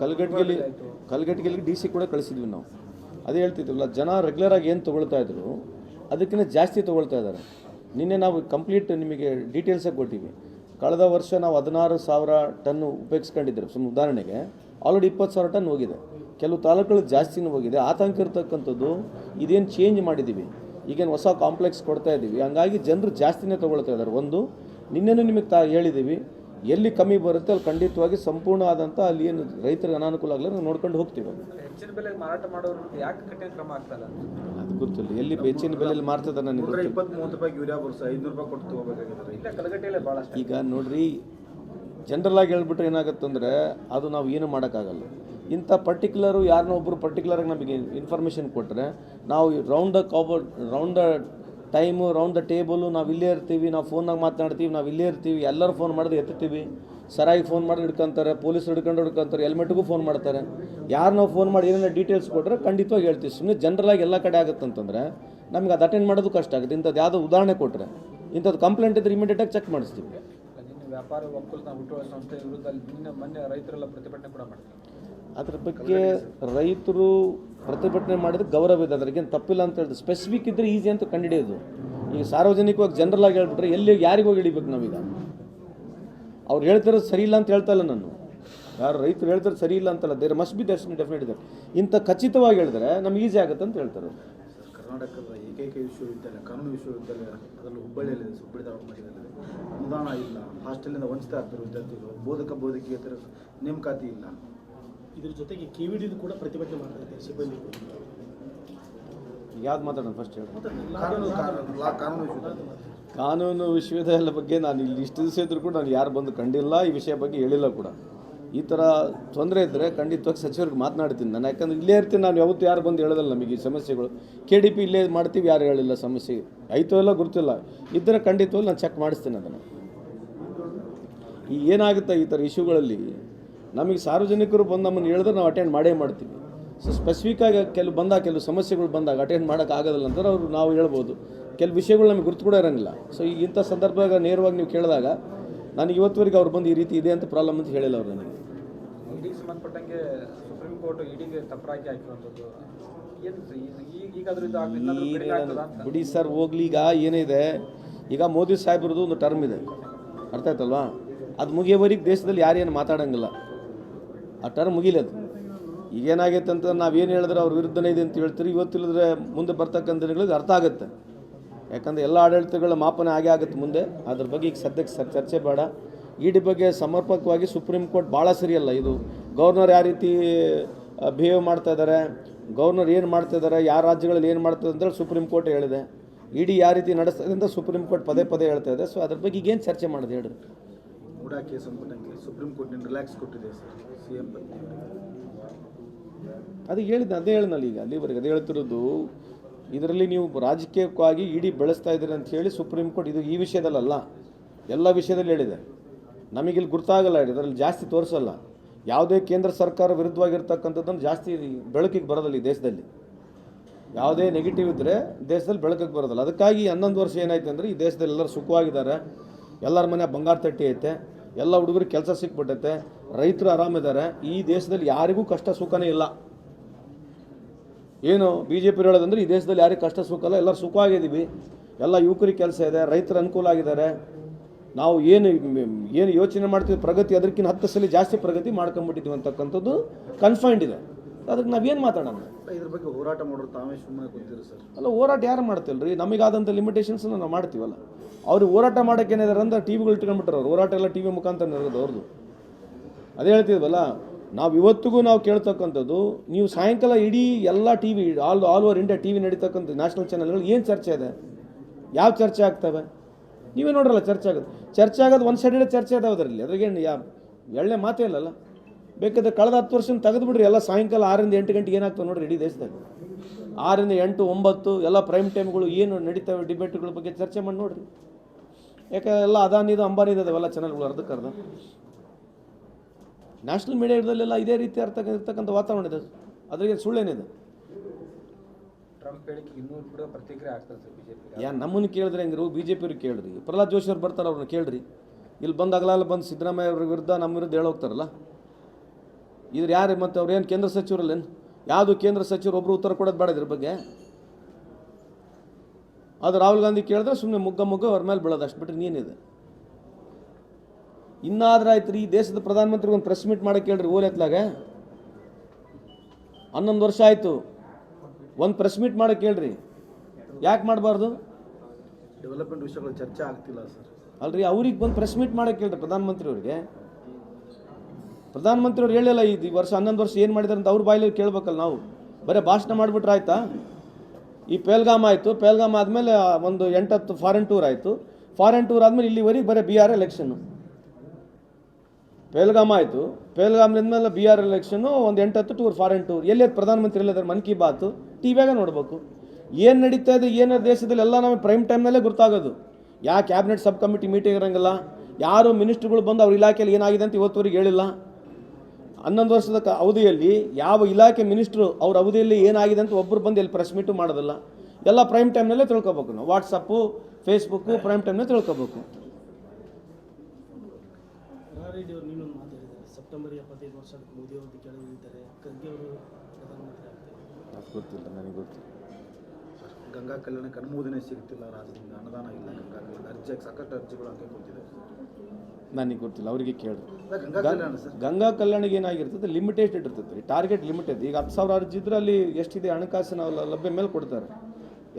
ಕಲ್ಗಟ್ಟಿಗೆಲಿ ಕಲ್ಗಟ್ಗೆಲಿ D C ಕೂಡ ಕಳಿಸಿದ್ವಿ ನಾವು. ಅದೇ ಹೇಳ್ತಿದ್ವಲ್ಲ ಜನ ರೆಗ್ಯುಲರಾಗಿ ಏನು ತೊಗೊಳ್ತಾ ಇದ್ರು ಅದಕ್ಕಿಂತ ಜಾಸ್ತಿ ತೊಗೊಳ್ತಾ ಇದ್ದಾರೆ. ನಿನ್ನೆ ನಾವು ಕಂಪ್ಲೀಟ್ ನಿಮಗೆ ಡೀಟೇಲ್ಸಾಗಿ ಕೊಟ್ಟಿವಿ ಕಳೆದ ವರ್ಷ ನಾವು ಹದಿನಾರು ಸಾವಿರ ಟನ್ನು ಉಪಯೋಗಿಸ್ಕೊಂಡಿದ್ರು. ಸುಮ್ಮನೆ ಉದಾಹರಣೆಗೆ ಆಲ್ರೆಡಿ ಇಪ್ಪತ್ತು ಸಾವಿರ ಟನ್ ಹೋಗಿದೆ. ಕೆಲವು ತಾಲೂಕುಗಳು ಜಾಸ್ತಿನೂ ಹೋಗಿದೆ. ಆತಂಕ ಇರತಕ್ಕಂಥದ್ದು ಇದೇನು ಚೇಂಜ್ ಮಾಡಿದ್ದೀವಿ ಈಗೇನು ಹೊಸ ಕಾಂಪ್ಲೆಕ್ಸ್ ಕೊಡ್ತಾ ಇದ್ದೀವಿ ಹಂಗಾಗಿ ಜನರು ಜಾಸ್ತಿನೇ ತೊಗೊಳ್ತಾ ಇದ್ದಾರೆ. ಒಂದು ನಿನ್ನೆನೂ ನಿಮಗೆ ತಾ ಹೇಳಿದ್ದೀವಿ ಎಲ್ಲಿ ಕಮ್ಮಿ ಬರುತ್ತೆ ಅಲ್ಲಿ ಖಂಡಿತವಾಗಿ ಸಂಪೂರ್ಣ ಆದಂಥ ಅಲ್ಲಿ ಏನು ರೈತರಿಗೆ ಅನಾನುಕೂಲ ಆಗಲಿ ನಾವು ನೋಡ್ಕೊಂಡು ಹೋಗ್ತೀವಿ ಹೆಚ್ಚಿನ ಬೆಲೆಗೆ ಮಾರಾಟ ಮಾಡೋರು ಯಾಕೆ ಕಠಿಣ ಕ್ರಮ ಆಗ್ತಲ್ಲ? ಅದು ಗೊತ್ತಿಲ್ಲ. ಎಲ್ಲಿ ಹೆಚ್ಚಿನ ಬೆಲೆಯಲ್ಲಿ ಮಾರ್ತದ ನನಗೆ ಇಪ್ಪತ್ತು ಮೂವತ್ತು ರೂಪಾಯಿ ಯೂರಿಯಾ ಬರ್ಸ ಐದುನೂರು ರೂಪಾಯಿ ಕೊಟ್ಟು ತಗೋಬೇಕಾಗಿದೆ ಇಲ್ಲ ಕಲಗಟ್ಟೆಯಲ್ಲೇ ಭಾಳ ಈಗ ನೋಡ್ರಿ ಜನರಲಾಗಿ ಹೇಳ್ಬಿಟ್ರೆ ಏನಾಗುತ್ತಂದ್ರೆ ಅದು ನಾವು ಏನು ಮಾಡೋಕ್ಕಾಗಲ್ಲ. ಇಂಥ ಪರ್ಟಿಕ್ಯುಲರು ಯಾರನ್ನೋ ಒಬ್ಬರು ಪರ್ಟಿಕ್ಯುಲರಾಗಿ ನಮಗೆ ಇನ್ಫಾರ್ಮೇಷನ್ ಕೊಟ್ಟರೆ ನಾವು round the ಕಾಬ round the time round the table ನಾವು ಇಲ್ಲೇ ಇರ್ತೀವಿ, ನಾವು ಫೋನಾಗ ಮಾತನಾಡ್ತೀವಿ, ನಾವು ಇಲ್ಲೇ ಇರ್ತೀವಿ, ಎಲ್ಲರೂ ಫೋನ್ ಮಾಡಿದ್ರೆ ಎತ್ತಿರ್ತೀವಿ. ಸರಾಗಿ ಫೋನ್ ಮಾಡಿ ಹಿಡ್ಕೊಂತಾರೆ ಪೊಲೀಸ್ ಹಿಡ್ಕೊಂಡು ಹಿಡ್ಕೊಂತಾರೆ ಹೆಲ್ಮೆಟ್ಗೂ ಫೋನ್ ಮಾಡ್ತಾರೆ. ಯಾರು ನಾವು ಫೋನ್ ಮಾಡಿ ಏನೇನೋ ಡೀಟೇಲ್ಸ್ ಕೊಟ್ಟರೆ ಖಂಡಿತವಾಗಿ ಹೇಳ್ತೀವಿ. ಸುಮ್ಮನೆ ಜನರಲಾಗಿ ಎಲ್ಲ ಕಡೆ ಆಗುತ್ತಂತಂದ್ರೆ ನಮ್ಗೆ ಅದು ಅಟೆಂಡ್ ಮಾಡೋದು ಕಷ್ಟ ಆಗುತ್ತೆ. ಇಂಥದ್ದು ಯಾವುದೋ ಉದಾಹರಣೆ ಕೊಟ್ಟರೆ ಇಂಥದ್ದು ಕಂಪ್ಲೇಂಟ್ ಇದ್ರೆ ಇಮಿಡಿಯೇಟಾಗಿ ಚೆಕ್ ಮಾಡಿಸ್ತೀವಿ. ವ್ಯಾಪಾರ ಒಕ್ಕೂಟ ಹುಟ್ಟುವ ಸಂಸ್ಥೆ ವಿರುದ್ಧ ಮೊನ್ನೆ ರೈತರೆಲ್ಲ ಪ್ರತಿಭಟನೆ ಕೂಡ ಮಾಡ್ತಾರೆ ಅದ್ರ ಬಗ್ಗೆ ರೈತರು ಪ್ರತಿಭಟನೆ ಮಾಡಿದ್ರೆ ಗೌರವ ಇದೆ. ಅದ್ರಿಗೇನು ತಪ್ಪಿಲ್ಲ ಅಂತ ಹೇಳಿದ್ರು ಸ್ಪೆಸಿಫಿಕ್ ಇದ್ರೆ ಈಸಿ ಅಂತ ಕಂಡಿಡಿಯೋದು ಈಗ ಸಾರ್ವಜನಿಕವಾಗಿ ಜನರಲ್ ಆಗಿ ಹೇಳ್ಬಿಟ್ರೆ ಎಲ್ಲಿ ಯಾರಿಗೂ ಹೋಗಿ ಹಿಡಿಬೇಕು ನಾವೀಗ? ಅವ್ರು ಹೇಳ್ತಿರೋದು ಸರಿ ಇಲ್ಲ ಅಂತ ಹೇಳ್ತಾ ಇಲ್ಲ ನಾನು. ಯಾರು ರೈತರು ಹೇಳ್ತಾರೆ ಸರಿ ಇಲ್ಲ ಅಂತಲ್ಲ. There must be Darshan definite ಇದೆ. ಇಂಥ ಖಚಿತವಾಗಿ ಹೇಳಿದ್ರೆ ನಮ್ಗೆ ಈಸಿ ಆಗುತ್ತೆ ಅಂತ ಹೇಳ್ತಾರೆ ಕರ್ನಾಟಕದ ಏಕೈಕ ವಿಶ್ವವಿದ್ಯಾಲಯ, ಕಾನೂನು ವಿಶ್ವವಿದ್ಯಾಲಯ, ಅದರಲ್ಲೂ ಹುಬ್ಬಳ್ಳಿಯಲ್ಲಿದೆ ಹುಬ್ಬಳ್ಳಿ ಧಾರವಾಡ ಮಧ್ಯದಲ್ಲಿ ಅನುದಾನ ಇಲ್ಲ. ಹಾಸ್ಟೆಲಿಂದ ವಂಚಿತ ಆಗ್ತಾರೆ ವಿದ್ಯಾರ್ಥಿಗಳು. ಬೋಧಕ ಬೋಧಕಿಯತರ ನೇಮಕಾತಿ ಇಲ್ಲ. ಇದ್ರ ಜೊತೆಗೆ ಕೆವಿಡಿದು ಕೂಡ ಪ್ರತಿಭಟನೆ ಮಾಡ್ತಾ ಇದ್ದಾರೆ ಸಿಬ್ಬಂದಿ ಯಾವ್ದು ಮಾತಾಡೋಣ ಫಸ್ಟ್ ಹೇಳಿ. ಕಾನೂನು ಕಾನೂನು ಲಾ ಕಾನೂನು ವಿಶ್ವವಿದ್ಯಾಲಯ ಕಾನೂನು ವಿಶ್ವವಿದ್ಯಾಲಯ ಬಗ್ಗೆ ನಾನು ಇಲ್ಲಿ ಇಷ್ಟು ದಿವಸ ಇದ್ರೂ ಕೂಡ ನಾನು ಯಾರು ಬಂದು ಕಂಡಿಲ್ಲ ಈ ವಿಷಯ ಬಗ್ಗೆ ಹೇಳಿಲ್ಲ ಕೂಡ. ಈ ಥರ ತೊಂದರೆ ಇದ್ದರೆ ಖಂಡಿತವಾಗಿ ಸಚಿವರಿಗೆ ಮಾತನಾಡ್ತೀನಿ ನಾನು. ಯಾಕಂದ್ರೆ ಇಲ್ಲೇ ಇರ್ತೀನಿ ನಾನು ಯಾವತ್ತೂ ಯಾರು ಬಂದು ಹೇಳೋದಲ್ಲ ನಮಗೆ ಈ ಸಮಸ್ಯೆಗಳು. ಕೆ ಡಿ ಪಿ ಇಲ್ಲೇ ಮಾಡ್ತೀವಿ ಯಾರು ಹೇಳಿಲ್ಲ ಸಮಸ್ಯೆ. ಆಯಿತು ಎಲ್ಲ ಗೊತ್ತಿಲ್ಲ ಇದ್ದರೆ ಖಂಡಿತವಾಗಿ ನಾನು ಚೆಕ್ ಮಾಡಿಸ್ತೀನಿ ಅದನ್ನು. ಈ ಏನಾಗುತ್ತೆ ಈ ಥರ ಇಶ್ಯೂಗಳಲ್ಲಿ ನಮಗೆ ಸಾರ್ವಜನಿಕರು ಬಂದು ನಮ್ಮನ್ನು ಹೇಳಿದ್ರೆ ನಾವು ಅಟೆಂಡ್ ಮಾಡೇ ಮಾಡ್ತೀವಿ. ಸೊ ಸ್ಪೆಸಿಫಿಕ್ಕಾಗಿ ಕೆಲವು ಬಂದಾಗ ಕೆಲವು ಸಮಸ್ಯೆಗಳು ಬಂದಾಗ ಅಟೆಂಡ್ ಮಾಡೋಕ್ಕಾಗೋದಿಲ್ಲ ಅಂದ್ರೆ ಅವರು ನಾವು ಹೇಳ್ಬೋದು. ಕೆಲವು ವಿಷಯಗಳು ನಮಗೆ ಗುರ್ತು ಕೂಡ ಇರೋಂಗಿಲ್ಲ. ಸೊ ಈ ಇಂಥ ಸಂದರ್ಭದಾಗ ನೇರವಾಗಿ ನೀವು ಕೇಳಿದಾಗ ನನಗೆ ಇವತ್ತುವರೆಗೆ ಅವ್ರು ಬಂದು ಈ ರೀತಿ ಇದೆ ಅಂತ ಪ್ರಾಬ್ಲಮ್ ಅಂತ ಹೇಳಿಲ್ಲ ಅವ್ರು ನನಗೆ. ಇಡಿಗೆ ಸಂಬಂಧಪಟ್ಟಂಗೆ ಸುಪ್ರೀಂ ಕೋರ್ಟ್ ಇಡಿಗೆ ತಪ್ಪರಾಕಿ ಹಾಕಿರುವಂಥದ್ದು ಬಿಡಿ ಸರ್ ಹೋಗ್ಲಿ ಈಗ ಏನಿದೆ ಈಗ ಮೋದಿ ಸಾಹೇಬ್ರದ್ದು ಒಂದು ಟರ್ಮ್ ಇದೆ. ಅರ್ಥ ಆಯ್ತಲ್ವಾ? ಅದು ಮುಗಿಯೋವರೆಗೆ ದೇಶದಲ್ಲಿ ಯಾರೇನು ಮಾತಾಡೋಂಗಿಲ್ಲ. ಆ ಟರ್ಮ್ ಮುಗಿಲದು ಈಗೇನಾಗೈತೆ ಅಂತ ನಾವೇನು ಹೇಳಿದ್ರೆ ಅವ್ರ ವಿರುದ್ಧನೇ ಇದೆ ಅಂತ ಹೇಳ್ತೀರಿ. ಇವತ್ತಿಲ್ಲದ್ರೆ ಮುಂದೆ ಬರ್ತಕ್ಕಂಥ ದಿನಗಳಿಗೆ ಅರ್ಥ ಆಗುತ್ತೆ. ಯಾಕಂದರೆ ಎಲ್ಲ ಆಡಳಿತಗಳ ಮಾಪನ ಆಗೇ ಆಗುತ್ತೆ ಮುಂದೆ. ಅದ್ರ ಬಗ್ಗೆ ಈಗ ಸದ್ಯಕ್ಕೆ ಚರ್ಚೆ ಬೇಡ. ಇಡಿ ಬಗ್ಗೆ ಸಮರ್ಪಕವಾಗಿ ಸುಪ್ರೀಂ ಕೋರ್ಟ್ ಭಾಳ ಸರಿಯಲ್ಲ. ಇದು ಗೌರ್ನರ್ ಯಾವ ರೀತಿ ಬಿಹೇವ್ ಮಾಡ್ತಾ ಇದ್ದಾರೆ ಗೌರ್ನರ್ ಏನು ಮಾಡ್ತಾ ಇದ್ದಾರೆ ಯಾವ ರಾಜ್ಯಗಳಲ್ಲಿ ಏನು ಮಾಡ್ತದೆ ಅಂತೇಳಿ ಸುಪ್ರೀಂ ಕೋರ್ಟ್ ಹೇಳಿದೆ. ಇಡಿ ಯಾವ ರೀತಿ ನಡೆಸ್ತಾ ಅಂತ ಸುಪ್ರೀಂ ಕೋರ್ಟ್ ಪದೇ ಪದೇ ಹೇಳ್ತಾ ಇದೆ. ಸೊ ಅದ್ರ ಬಗ್ಗೆ ಈಗೇನು ಚರ್ಚೆ ಮಾಡಿದೆ ಹೇಳಿರಿ. ಕೇಸ್ ಸುಪ್ರೀಂ ಕೋರ್ಟ್ ರಿಲ್ಯಾಕ್ಸ್ ಕೊಟ್ಟಿದೆ ಸರ್. ಅದು ಹೇಳಿದ್ದೆ ಅದೇ ಹೇಳಿದ್ನಲ್ಲ ಈಗ, ಅಲ್ಲಿವರೆಗೆ ಅದೇ ಹೇಳ್ತಿರೋದು, ಇದರಲ್ಲಿ ನೀವು ರಾಜಕೀಯಕ್ಕಾಗಿ ಇಡೀ ಬೆಳೆಸ್ತಾ ಇದ್ದೀರಿ ಅಂತ ಹೇಳಿ ಸುಪ್ರೀಂ ಕೋರ್ಟ್ ಇದು ಈ ವಿಷಯದಲ್ಲಲ್ಲ, ಎಲ್ಲ ವಿಷಯದಲ್ಲಿ ಹೇಳಿದೆ. ನಮಗಿಲ್ಲಿ ಗುರ್ತಾಗಲ್ಲ, ಇದರಲ್ಲಿ ಜಾಸ್ತಿ ತೋರಿಸಲ್ಲ. ಯಾವುದೇ ಕೇಂದ್ರ ಸರ್ಕಾರ ವಿರುದ್ಧವಾಗಿರ್ತಕ್ಕಂಥದ್ದನ್ನು ಜಾಸ್ತಿ ಬೆಳಕಿಗೆ ಬರೋದಿಲ್ಲ ಈ ದೇಶದಲ್ಲಿ. ಯಾವುದೇ ನೆಗೆಟಿವ್ ಇದ್ದರೆ ದೇಶದಲ್ಲಿ ಬೆಳಕಿಗೆ ಬರೋದಿಲ್ಲ. ಅದಕ್ಕಾಗಿ ಹನ್ನೊಂದು ವರ್ಷ ಏನಾಯ್ತು ಅಂದರೆ ಈ ದೇಶದಲ್ಲಿ ಎಲ್ಲರೂ ಸುಖವಾಗಿದ್ದಾರೆ. ಎಲ್ಲರ ಮನೆ ಬಂಗಾರ ತಟ್ಟಿ ಐತೆ. ಎಲ್ಲ ಹುಡುಗರಿಗೆ ಕೆಲಸ ಸಿಕ್ಬಿಟ್ಟೈತೆ. ರೈತರು ಆರಾಮಿದ್ದಾರೆ. ಈ ದೇಶದಲ್ಲಿ ಯಾರಿಗೂ ಕಷ್ಟ ಸುಖನೇ ಇಲ್ಲ. ಏನು ಬಿ ಜೆ ಪಿ ಹೇಳೋದಂದ್ರೆ ಈ ದೇಶದಲ್ಲಿ ಯಾರಿಗೂ ಕಷ್ಟ ಸುಖ ಇಲ್ಲ. ಎಲ್ಲರೂ ಸುಖವಾಗಿದ್ದೀವಿ ಎಲ್ಲ ಯುವಕರಿಗೆ ಕೆಲಸ ಇದೆ. ರೈತರು ಅನುಕೂಲ ಆಗಿದ್ದಾರೆ. ನಾವು ಏನು ಏನು ಯೋಚನೆ ಮಾಡ್ತೀವಿ ಪ್ರಗತಿ, ಅದಕ್ಕಿಂತ ಹತ್ತು ಸಲ ಜಾಸ್ತಿ ಪ್ರಗತಿ ಮಾಡ್ಕೊಂಬಿಟ್ಟಿದ್ದೀವಿ ಅಂತಕ್ಕಂಥದ್ದು ಕನ್ಫೈಂಡ್ ಇದೆ. ಅದಕ್ಕೆ ನಾವೇನು ಮಾತಾಡೋಣ? ಇದ್ರ ಬಗ್ಗೆ ಹೋರಾಟ ಮಾಡೋರು ತಾವೇ ಸುಮ್ಮನೆ ಕೂತಿದ್ರು ಸರ್. ಅಲ್ಲ ಹೋರಾಟ ಯಾರು ಮಾಡ್ತಿಲ್ರಿ? ರೀ ನಮಗಾದಂಥ ಲಿಮಿಟೇಷನ್ಸ್ನ ನಾವು ಮಾಡ್ತೀವಲ್ಲ. ಅವ್ರು ಹೋರಾಟ ಮಾಡೋಕೆ ಏನಿದಾರೆ ಅಂದ್ರೆ ಟಿ ವಿಗಳು ಇಟ್ಕೊಂಡ್ಬಿಟ್ರೆ ಅವ್ರು. ಹೋರಾಟ ಎಲ್ಲ ಟಿ ವಿ ಮುಖಾಂತರ ನಡೆಯೋದು ಅವ್ರದ್ದು ಅದೇ ಹೇಳ್ತಿದ್ವಲ್ಲ ನಾವು ಇವತ್ತಿಗೂ ನಾವು ಕೇಳ್ತಕ್ಕಂಥದ್ದು ನೀವು ಸಾಯಂಕಾಲ ಇಡೀ ಎಲ್ಲ T V all all over India T V ನಡೀತಕ್ಕಂಥ ನ್ಯಾಷನಲ್ ಚಾನಲ್ಗಳು ಏನು ಚರ್ಚೆ ಇದೆ? ಯಾವ ಚರ್ಚೆ ಆಗ್ತವೆ? ನೀವೇ ನೋಡ್ರಲ್ಲ ಚರ್ಚೆ ಆಗೋದು. ಚರ್ಚೆ ಆಗೋದು ಒಂದು ಸೈಡ್ ಚರ್ಚೆ ಇದಾವೆ ಅದರಲ್ಲಿ. ಅದ್ರಾಗೇನು ಯಾವ ಎಳ್ಳೆ ಮಾತೇ ಇಲ್ಲಲ್ಲ? ಬೇಕಾದ್ರೆ ಕಳೆದ ಹತ್ತು ವರ್ಷ ತೆಗೆದುಬಿಡ್ರಿ. ಎಲ್ಲ ಸಾಯಂಕಾಲ ಆರಿಂದ ಎಂಟು ಗಂಟೆಗೆ ಏನಾಗ್ತವೆ ನೋಡ್ರಿ ಇಡೀ ದೇಶದಲ್ಲಿ ಆರಿಂದ ಎಂಟು ಒಂಬತ್ತು ಎಲ್ಲ ಪ್ರೈಮ್ ಟೈಮ್ಗಳು ಏನು ನಡೀತವೆ ಡಿಬೇಟ್ಗಳ ಬಗ್ಗೆ ಚರ್ಚೆ ಮಾಡಿ ನೋಡ್ರಿ. ಯಾಕೆ ಎಲ್ಲ ಅದಾನಿದು ಅಂಬಾನಿದು ಅದಾವೆಲ್ಲ ಚಾನಲ್ಗಳು ಅರ್ಧಕ್ಕೆ ಅರ್ಧ. ನ್ಯಾಷನಲ್ ಮೀಡಿಯಾದಲ್ಲೆಲ್ಲ ಇದೇ ರೀತಿ ಅರ್ಥ ಇರ್ತಕ್ಕಂಥ ವಾತಾವರಣ ಇದೆ. ಅದ್ರಿಗೆ ಸುಳ್ಳೇನಿದೆ. ಯಾ ನಮ್ಮನ್ನು ಕೇಳಿದ್ರೆ ಹೆಂಗಿರು? ಬಿ ಜೆ ಪಿಯವ್ರಿಗೆ ಕೇಳ್ರಿ. ಪ್ರಹ್ಲಾದ್ ಜೋಶಿ ಅವ್ರು ಬರ್ತಾರೆ ಅವ್ರನ್ನ ಕೇಳ್ರಿ. ಇಲ್ಲಿ ಬಂದು ಬಂದು ಸಿದ್ದರಾಮಯ್ಯ ಅವ್ರ ವಿರುದ್ಧ ನಮ್ಮ ವಿರುದ್ಧ ಹೇಳೋಗ್ತಾರಲ್ಲ ಇದ್ರ ಯಾರು ಮತ್ತು ಅವ್ರು ಏನು ಕೇಂದ್ರ ಸಚಿವರಲ್ಲೇನು ಯಾವುದು ಕೇಂದ್ರ ಸಚಿವರು ಒಬ್ಬರು ಉತ್ತರ ಕೊಡೋದು ಬೇಡ ಇದ್ರ ಬಗ್ಗೆ. ಅದು ರಾಹುಲ್ ಗಾಂಧಿ ಕೇಳಿದ್ರೆ ಸುಮ್ಮನೆ ಮುಗ್ಗ ಮುಗ್ಗ ಅವ್ರ ಮೇಲೆ ಬೀಳೋದು ಅಷ್ಟು ಬಿಟ್ಟರೆ ನೀನಿದೆ ಇನ್ನಾದ್ರೆ ಆಯ್ತು ರೀ ಈ ದೇಶದ ಪ್ರಧಾನಮಂತ್ರಿ ಒಂದು ಪ್ರೆಸ್ ಮೀಟ್ ಮಾಡಕ್ಕೆ ಹೇಳ್ರಿ ಓಲ್ ಎತ್ಲಾಗ. ಹನ್ನೊಂದು ವರ್ಷ ಆಯಿತು. ಒಂದು ಪ್ರೆಸ್ ಮೀಟ್ ಮಾಡಕ್ಕೆ ಹೇಳ್ರಿ ಯಾಕೆ ಮಾಡಬಾರ್ದು? ಡೆವಲಪ್ಮೆಂಟ್ ವಿಷಯಗಳು ಚರ್ಚೆ ಆಗ್ತಿಲ್ಲ ಸರ್. ಅಲ್ರಿ ಅವ್ರಿಗೆ ಬಂದು ಪ್ರೆಸ್ ಮೀಟ್ ಮಾಡಕ್ಕೆ ಹೇಳ್ರಿ ಪ್ರಧಾನಮಂತ್ರಿ ಅವ್ರಿಗೆ. ಪ್ರಧಾನಮಂತ್ರಿ ಹೇಳಲ್ಲ, ಈ ವರ್ಷ ಹನ್ನೊಂದು ವರ್ಷ ಏನು ಮಾಡಿದಾರೆ ಅಂತ ಅವ್ರ ಬಾಯಲ್ಲಿ ಕೇಳಬೇಕಲ್ಲ ನಾವು. ಬರೀ ಭಾಷಣ ಮಾಡಿಬಿಟ್ರೆ ಆಯ್ತಾ? ಈ ಪೇಲ್ಗಾಮ್ ಆಯಿತು ಪೇಲ್ಗಾಮ್ ಆದಮೇಲೆ ಒಂದು ಎಂಟತ್ತು ಫಾರಿನ್ ಟೂರ್ ಆಯಿತು. ಫಾರಿನ್ ಟೂರ್ ಆದಮೇಲೆ ಇಲ್ಲಿವರೆಗೆ ಬರೀ ಬಿ ಆರ್ ಎಲೆಕ್ಷನ್ನು ಪೇಲ್ಗಾಮ್ ಆಯಿತು. ಪೇಲ್ಗಾಮ್ನಿಂದಮೇಲೆ ಬಿ ಆರ್ ಎಲೆಕ್ಷನ್ನು ಒಂದು ಎಂಟತ್ತು ಟೂರ್ ಫಾರಿನ್ ಟೂರ್ ಎಲ್ಲೇ ಪ್ರಧಾನಮಂತ್ರಿ ಎಲ್ಲದಾರೆ ಮನ್ ಕಿ ಬಾತು. ಟಿ ನೋಡ್ಬೇಕು. ಏನು ನಡೀತಾ ಇದೆ, ಏನು ದೇಶದಲ್ಲಿ ಎಲ್ಲ ನಮಗೆ ಪ್ರೈಮ್ ಟೈಮ್ನಲ್ಲೇ ಗೊತ್ತಾಗೋದು ಯಾ ಕ್ಯಾಬಿನೆಟ್ ಸಬ್ ಕಮಿಟಿ ಮೀಟಿಂಗ್ ಇರೋಂಗಿಲ್ಲ. ಯಾರು ಮಿನಿಸ್ಟ್ರುಗಳು ಬಂದು ಅವ್ರ ಇಲಾಖೆಯಲ್ಲಿ ಏನಾಗಿದೆ ಅಂತ ಇವತ್ತುವರೆಗೆ ಹೇಳಿಲ್ಲ. ಹನ್ನೊಂದು ವರ್ಷದ ಕ- ಅವಧಿಯಲ್ಲಿ ಯಾವ ಇಲಾಖೆ ಮಿನಿಸ್ಟ್ರು ಅವ್ರ ಅವಧಿಯಲ್ಲಿ ಏನಾಗಿದೆ ಅಂತ ಒಬ್ಬರು ಬಂದು ಇಲ್ಲಿ ಪ್ರೆಸ್ ಮೀಟು ಮಾಡೋದಿಲ್ಲ. ಎಲ್ಲ ಪ್ರೈಮ್ ಟೈಮ್ನಲ್ಲೇ ತಿಳ್ಕೊಬೇಕು ನಾವು. ವಾಟ್ಸಪ್ಪು ಫೇಸ್ಬುಕ್ಕು ಪ್ರೈಮ್ ಟೈಮ್ನೇ ತಿಳ್ಕೊಬೇಕು. ರೆಡ್ಡಿ ಅವರು ನೀನೊಂದು ಮಾತು ಹೇಳಿದ್ದಾರೆ ಸೆಪ್ಟೆಂಬರ್ ಎಪ್ಪತ್ತೈದು ವರ್ಷ ಮೋದಿ ಅವರು ಕೆಳಗೆ ಇಳಿತಾರೆ ಖರ್ಗೆ ಅವರು ಪ್ರಧಾನಮಂತ್ರಿ ಆಗ್ತಾರೆ. ಗೊತ್ತಿಲ್ಲ ನನಗೆ ಗೊತ್ತಿಲ್ಲ. ಗಂಗಾ ಕಲ್ಯಾಣಕ್ಕೆ ಅನುಮೋದನೆ ಸಿಗುತ್ತಿಲ್ಲ ರಾಜ್ಯದಿಂದ. ಅನುದಾನ ಇಲ್ಲ. ಗಂಗಾ ಕಲ್ಯಾಣ ಅರ್ಜಿಯಾಗಿ ಸಾಕಷ್ಟು ಅರ್ಜಿಗಳು ಹಂಗೆ ಕೂತಿದೆ ನನಗೆ ಗೊತ್ತಿಲ್ಲ ಅವರಿಗೆ ಕೇಳಿ. ಗಂಗಾ ಕಲ್ಯಾಣ ಸರ್. ಗಂಗಾ ಕಲ್ಯಾಣಿಗೆ ಏನಾಗಿರ್ತದೆ ಲಿಮಿಟೆಡ್ ಇರ್ತದೆ ರೀ ಟಾರ್ಗೆಟ್ ಲಿಮಿಟೆಡ್ ಈಗ ಹತ್ತು ಸಾವಿರ ಅರ್ಜಿ ಇದ್ರೆ ಅಲ್ಲಿ ಎಷ್ಟಿದೆ ಹಣಕಾಸಿನ ಲಭ್ಯ ಮೇಲೆ ಕೊಡ್ತಾರೆ.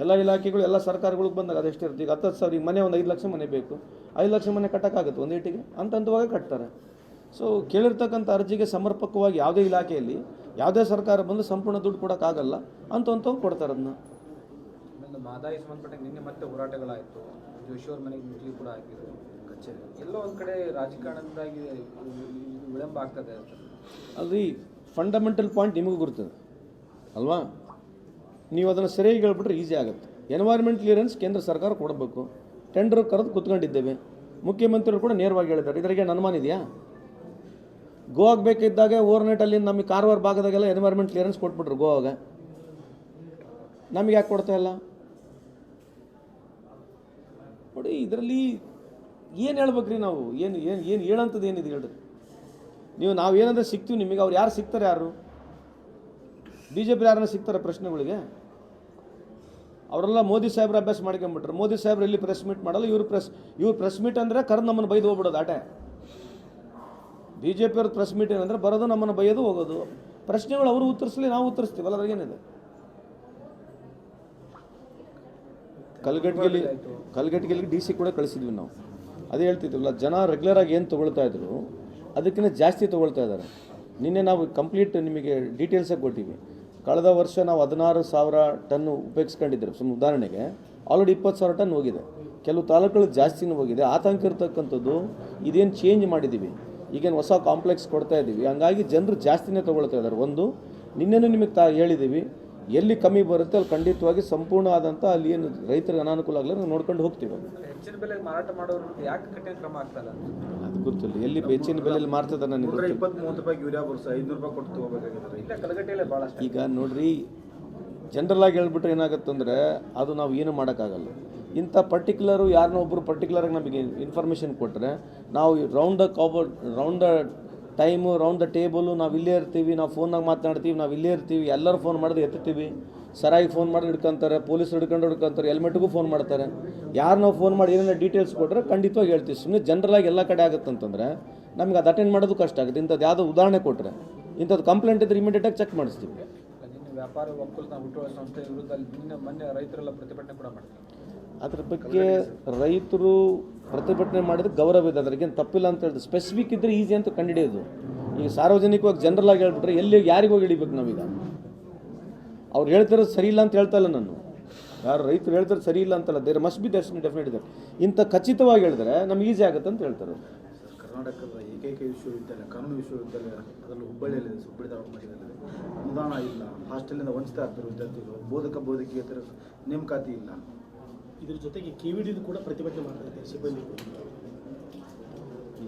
ಎಲ್ಲ ಇಲಾಖೆಗಳು ಎಲ್ಲ ಸರ್ಕಾರಗಳಿಗೆ ಬಂದಾಗ ಅದೆಷ್ಟು ಇರುತ್ತೆ ಈಗ ಹತ್ತು ಹತ್ತು ಸಾವಿರ ಈಗ ಮನೆ ಒಂದು ಐದು ಲಕ್ಷ ಮನೆ ಬೇಕು. ಐದು ಲಕ್ಷ ಮನೆ ಕಟ್ಟೋಕ್ಕಾಗುತ್ತೆ ಒಂದು ಏಟಿಗೆ ಅಂತ ಹಂತವಾಗಿ ಕಟ್ತಾರೆ. ಸೊ ಕೇಳಿರ್ತಕ್ಕಂಥ ಅರ್ಜಿಗೆ ಸಮರ್ಪಕವಾಗಿ ಯಾವುದೇ ಇಲಾಖೆಯಲ್ಲಿ ಯಾವುದೇ ಸರ್ಕಾರ ಬಂದು ಸಂಪೂರ್ಣ ದುಡ್ಡು ಕೊಡೋಕ್ಕಾಗಲ್ಲ ಅಂತ ಅಂತ ಕೊಡ್ತಾರೆ ಅದನ್ನ. ಆಮೇಲೆ ಮಾದಾಯಿ ಸಂಬಂಧಪಟ್ಟಂಗೆ ನಿನ್ನೆ ಮತ್ತೆ ಹೋರಾಟಗಳಾಯಿತು. ಜೋಶಿಯವ್ರ ಮನೆಗೆ ಮುಟ್ಲಿ ಕೂಡ ಹಾಕಿದ್ರು. ಕಚೇರಿ. ಎಲ್ಲೋ ಒಂದು ಕಡೆ ರಾಜಕಾರಣದಿಂದಾಗಿ ವಿಳಂಬ ಆಗ್ತದೆ ಅಲ್ರಿ ಫಂಡಮೆಂಟಲ್ ಪಾಯಿಂಟ್ ನಿಮಗೂ ಗುರ್ತದೆ. ಅಲ್ವಾ? ನೀವು ಅದನ್ನು ಸರಿಯಾಗಿ ಹೇಳ್ಬಿಟ್ರೆ ಈಸಿ ಆಗುತ್ತೆ. ಎನ್ವೈರ್ಮೆಂಟ್ ಕ್ಲಿಯರೆನ್ಸ್ ಕೇಂದ್ರ ಸರ್ಕಾರ ಕೊಡಬೇಕು. ಟೆಂಡರ್ ಕರೆದು ಕುತ್ಕೊಂಡಿದ್ದೇವೆ. ಮುಖ್ಯಮಂತ್ರಿಗಳು ಕೂಡ ನೇರವಾಗಿ ಹೇಳಿದ್ದಾರೆ. ಇದರಿಗೆ ಅನುಮಾನ ಇದೆಯಾ? ಗೋವಾಗೆ ಬೇಕಿದ್ದಾಗ ಓವರ್ನೈಟಲ್ಲಿ ನಮಗೆ ಕಾರವಾರ ಭಾಗದಾಗೆಲ್ಲ ಎನ್ವೈರ್ಮೆಂಟ್ ಕ್ಲಿಯರೆನ್ಸ್ ಕೊಟ್ಬಿಟ್ರು ಗೋವಾಗ. ನಮಗೆ ಯಾಕೆ ಕೊಡ್ತಾ ಇಲ್ಲ? ನೋಡಿ, ಇದರಲ್ಲಿ ಏನು ಹೇಳ್ಬೇಕ್ರಿ ನಾವು? ಏನು ಏನು ಏನು ಹೇಳಂಥದ್ದು ಏನಿದೆ ಹೇಳ್ರಿ? ನೀವು ನಾವು ಏನಂದ್ರೆ ಸಿಗ್ತೀವಿ ನಿಮಗೆ ಅವ್ರು ಯಾರು ಸಿಗ್ತಾರೆ ಯಾರು? ಬಿ ಜೆ ಪಿ ಯಾರನ್ನ ಸಿಗ್ತಾರೆ ಪ್ರಶ್ನೆಗಳಿಗೆ? ಅವರೆಲ್ಲ ಮೋದಿ ಸಾಹೇಬ್ರ ಅಭ್ಯಾಸ ಮಾಡ್ಕೊಂಬಿಟ್ರು. ಮೋದಿ ಸಾಹೇಬ್ರು ಎಲ್ಲಿ ಪ್ರೆಸ್ ಮೀಟ್ ಮಾಡಲ್ಲ, ಇವ್ರು ಪ್ರೆಸ್ ಇವ್ರು ಪ್ರೆಸ್ ಮೀಟ್ ಅಂದರೆ ಕರೆದು ನಮ್ಮನ್ನು ಬೈದು ಹೋಗ್ಬಿಡೋದು ಆಟೆ. ಬಿ ಜೆ ಪಿಯವ್ರದ್ದು ಪ್ರೆಸ್ ಮೀಟ್ ಏನಂದ್ರೆ ಬರೋದು ನಮ್ಮನ್ನು ಬೈಯೋದು ಹೋಗೋದು. ಪ್ರಶ್ನೆಗಳು ಅವರು ಉತ್ತರಿಸಲಿ, ನಾವು ಉತ್ತರಿಸ್ತೀವಲ್ಲ ಅದ್ರಾಗೇನಿದೆ ಕಲ್ಗಟ್ಟಿಗೆಲಿ ಕಲ್ಗಟ್ಗೆಲಿ ಡಿ ಸಿ ಕೂಡ ಕಳಿಸಿದ್ವಿ ನಾವು. ಅದೇ ಹೇಳ್ತಿದ್ವಲ್ಲ ಜನ ರೆಗ್ಯುಲರ್ ಆಗಿ ಏನು ತೊಗೊಳ್ತಾ ಇದ್ರು ಅದಕ್ಕಿಂತ ಜಾಸ್ತಿ ತೊಗೊಳ್ತಾ ಇದ್ದಾರೆ ನಿನ್ನೆ ನಾವು ಕಂಪ್ಲೀಟ್ ನಿಮಗೆ ಡೀಟೇಲ್ಸಾಗಿ ಕೊಟ್ಟಿವಿ. ಕಳೆದ ವರ್ಷ ನಾವು ಹದಿನಾರು ಸಾವಿರ ಟನ್ ಉಪಯೋಗಿಸ್ಕೊಂಡಿದ್ದೀವಿ ಸುಮ್ಮನೆ ಉದಾಹರಣೆಗೆ ಆಲ್ರೆಡಿ ಇಪ್ಪತ್ತು ಸಾವಿರ ಟನ್ ಹೋಗಿದೆ. ಕೆಲವು ತಾಲೂಕುಗಳು ಜಾಸ್ತಿನೂ ಹೋಗಿದೆ. ಆತಂಕ ಇರ್ತಕ್ಕಂಥದ್ದು ಇದೇನು ಚೇಂಜ್ ಮಾಡಿದ್ದೀವಿ ಈಗೇನು ಹೊಸ ಕಾಂಪ್ಲೆಕ್ಸ್ ಕೊಡ್ತಾ ಇದ್ದೀವಿ ಹಂಗಾಗಿ ಜನರು ಜಾಸ್ತಿನೇ ತೊಗೊಳ್ತಾ ಇದ್ದಾರೆ ಒಂದು ನಿನ್ನೆನೂ ನಿಮಗೆ ತಾ ಹೇಳಿದ್ದೀವಿ ಎಲ್ಲಿ ಕಮ್ಮಿ ಬರುತ್ತೆ ಅಲ್ಲಿ ಖಂಡಿತವಾಗಿ ಸಂಪೂರ್ಣ ಆದಂಥ ಅಲ್ಲಿ ಏನು ರೈತರಿಗೆ ಅನಾನುಕೂಲ ಆಗಲಿ ನಾವು ನೋಡ್ಕೊಂಡು ಹೋಗ್ತೀವಿ ಅದು ಹೆಚ್ಚಿನ ಬೆಲೆ ಮಾರಾಟ ಮಾಡೋರು ಯಾಕೆ ಕಠಿಣ ಕ್ರಮ ಆಗ್ತಲ್ಲ ಅದು ಗೊತ್ತಿಲ್ಲ. ಎಲ್ಲಿ ಹೆಚ್ಚಿನ ಬೆಲೆಯಲ್ಲಿ ಮಾರ್ತದೆ ನನಗೆ ಇಪ್ಪತ್ತು ಮೂವತ್ತು ರೂಪಾಯಿ ಯೂರಿಯಾ ಬರ್ಸ ಐದುನೂರು ರೂಪಾಯಿ ಕೊಟ್ಟು ತೊಗೋಬೇಕಾಗಿತ್ತು. ಇಲ್ಲ ಕಲಗಟ್ಟೆಯಲ್ಲೇ ಭಾಳ ಈಗ ನೋಡ್ರಿ ಜನರಲ್ ಆಗಿ ಹೇಳ್ಬಿಟ್ರೆ ಏನಾಗುತ್ತಂದ್ರೆ ಅದು ನಾವು ಏನು ಮಾಡೋಕ್ಕಾಗಲ್ಲ. ಇಂಥ ಪರ್ಟಿಕ್ಯುಲರು ಯಾರನ್ನೋ ಒಬ್ಬರು ಪರ್ಟಿಕ್ಯುಲರಾಗಿ ನಮಗೆ ಇನ್ಫಾರ್ಮೇಷನ್ ಕೊಟ್ಟರೆ ನಾವು round the ಕಾಬರ್ round the time round the table ನಾವು ಇಲ್ಲೇ ಇರ್ತೀವಿ, ನಾವು ಫೋನಾಗ ಮಾತನಾಡ್ತೀವಿ, ನಾವು ಇಲ್ಲೇ ಇರ್ತೀವಿ, ಎಲ್ಲರೂ ಫೋನ್ ಮಾಡಿದ್ರೆ ಎತ್ತಿರ್ತೀವಿ ಸರಾಗಿ ಫೋನ್ ಮಾಡಿ ಹಿಡ್ಕೊಂತಾರೆ, ಪೊಲೀಸರು ಹಿಡ್ಕೊಂಡು ಹಿಡ್ಕೊಂತಾರೆ ಹೆಲ್ಮೆಟ್ಗೂ ಫೋನ್ ಮಾಡ್ತಾರೆ. ಯಾರು ನಾವು ಫೋನ್ ಮಾಡಿ ಏನೇನೋ ಡೀಟೇಲ್ಸ್ ಕೊಟ್ಟರೆ ಖಂಡಿತವಾಗಿ ಹೇಳ್ತೀವಿ. ಸುಮ್ಮನೆ ಜನರಲಾಗಿ ಎಲ್ಲ ಕಡೆ ಆಗುತ್ತಂತಂದರೆ, ನಮ್ಗೆ ಅದು ಅಟೆಂಡ್ ಮಾಡೋದು ಕಷ್ಟ ಆಗುತ್ತೆ. ಇಂಥದ್ದು ಯಾವುದೋ ಉದಾಹರಣೆ ಕೊಟ್ಟರೆ ಇಂಥದ್ದು ಕಂಪ್ಲೇಂಟ್ ಇದ್ರೆ ಇಮಿಡಿಯೇಟಾಗಿ ಚೆಕ್ ಮಾಡಿಸ್ತೀವಿ. ವ್ಯಾಪಾರ ಒಕ್ಕೂಟನ ಹುಟ್ಟುವ ಸಂಸ್ಥೆ ವಿರುದ್ಧ ನಿನ್ನೆ ಮೊನ್ನೆ ರೈತರೆಲ್ಲ ಪ್ರತಿಭಟನೆ ಕೂಡ ಮಾಡ್ತಾರೆ ಅದ್ರ ಬಗ್ಗೆ ರೈತರು ಪ್ರತಿಭಟನೆ ಮಾಡಿದ್ರೆ ಗೌರವ ಇದೆ. ಅದ್ರಿಗೇನು ತಪ್ಪಿಲ್ಲ ಅಂತ ಹೇಳಿದ್ರು ಸ್ಪೆಸಿಫಿಕ್ ಇದ್ರೆ ಈಸಿ ಅಂತ ಕಂಡುಹಿಡಿಯೋದು. ಈಗ ಸಾರ್ವಜನಿಕವಾಗಿ ಜನರಲ್ ಆಗಿ ಹೇಳ್ಬಿಟ್ರೆ ಎಲ್ಲಿ ಯಾರಿಗೆ ಹೋಗಿ ಹಿಡಿಬೇಕು ನಾವೀಗ? ಅವ್ರು ಹೇಳ್ತಿರೋದು ಸರಿ ಇಲ್ಲ ಅಂತ ಹೇಳ್ತಾ ಇಲ್ಲ ನಾನು. ಯಾರು ರೈತರು ಹೇಳ್ತಾರೆ ಸರಿ ಇಲ್ಲ ಅಂತಲ್ಲ. There must be Darshan definite ಇದೆ ಇಂಥ ಖಚಿತವಾಗಿ ಹೇಳಿದ್ರೆ ನಮ್ಗೆ ಈಸಿ ಆಗುತ್ತೆ ಅಂತ ಹೇಳ್ತಾರೆ. ಕರ್ನಾಟಕದ ಏಕೈಕ ವಿಶ್ವವಿದ್ಯಾಲಯ ಕಾನೂನು ವಿಶ್ವವಿದ್ಯಾಲಯ ಅದರಲ್ಲೂ ಹುಬ್ಬಳ್ಳಿಯಲ್ಲಿದೆ ಹುಬ್ಬಳ್ಳಿ ಧಾರವಾಡ ಮಧ್ಯದಲ್ಲಿದೆ ಅನುದಾನ ಇಲ್ಲ. ಹಾಸ್ಟೆಲ್ನಿಂದ ವಂಚಿತ ಆಗ್ತಾರೆ ವಿದ್ಯಾರ್ಥಿಗಳು. ಬೋಧಕ ಬೋಧಕಿಯತರ ನೇಮಕಾತಿ ಇಲ್ಲ. ಇದ್ರ ಜೊತೆಗೆ ಕೆವಿಡಿ ವಿ ಕೂಡ ಪ್ರತಿಭಟನೆ ಮಾಡ್ತಾ ಇದ್ದಾರೆ ಸಿಬ್ಬಂದಿ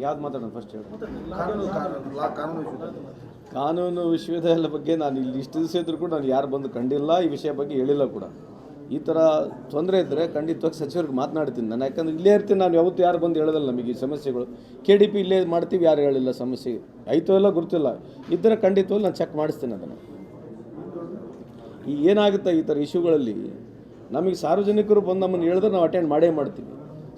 ಯಾವ್ದು ಮಾತಾಡೋಣ ಫಸ್ಟ್ ಹೇಳಿ. ಕಾನೂನು ಕಾನೂನು ಲಾ ಕಾನೂನು ವಿಶ್ವವಿದ್ಯಾಲಯ ಕಾನೂನು ವಿಶ್ವವಿದ್ಯಾಲಯ ಬಗ್ಗೆ ನಾನು ಇಲ್ಲಿ ಇಷ್ಟು ದಿವಸ ಇದ್ರೂ ಕೂಡ ನಾನು ಯಾರು ಬಂದು ಕಂಡಿಲ್ಲ ಈ ವಿಷಯ ಬಗ್ಗೆ ಹೇಳಿಲ್ಲ ಕೂಡ. ಈ ಥರ ತೊಂದರೆ ಇದ್ದರೆ ಖಂಡಿತವಾಗಿ ಸಚಿವರಿಗೆ ಮಾತನಾಡ್ತೀನಿ ನಾನು. ಯಾಕಂದ್ರೆ ಇಲ್ಲೇ ಇರ್ತೀನಿ ನಾನು ಯಾವತ್ತೂ ಯಾರು ಬಂದು ಹೇಳೋದಲ್ಲ ನಮಗೆ ಈ ಸಮಸ್ಯೆಗಳು. ಕೆ ಡಿ ಪಿ ಇಲ್ಲೇ ಮಾಡ್ತೀವಿ ಯಾರು ಹೇಳಿಲ್ಲ ಸಮಸ್ಯೆ. ಆಯಿತೋ ಎಲ್ಲ ಗೊತ್ತಿಲ್ಲ ಇದ್ದರೆ ಖಂಡಿತವಾಗಿ ನಾನು ಚೆಕ್ ಮಾಡಿಸ್ತೀನಿ ಅದನ್ನು. ಈ ಏನಾಗುತ್ತೆ ಈ ಥರ ಇಶ್ಯೂಗಳಲ್ಲಿ ನಮಗೆ ಸಾರ್ವಜನಿಕರು ಬಂದು ನಮ್ಮನ್ನು ಹೇಳಿದ್ರೆ ನಾವು ಅಟೆಂಡ್ ಮಾಡೇ ಮಾಡ್ತೀವಿ.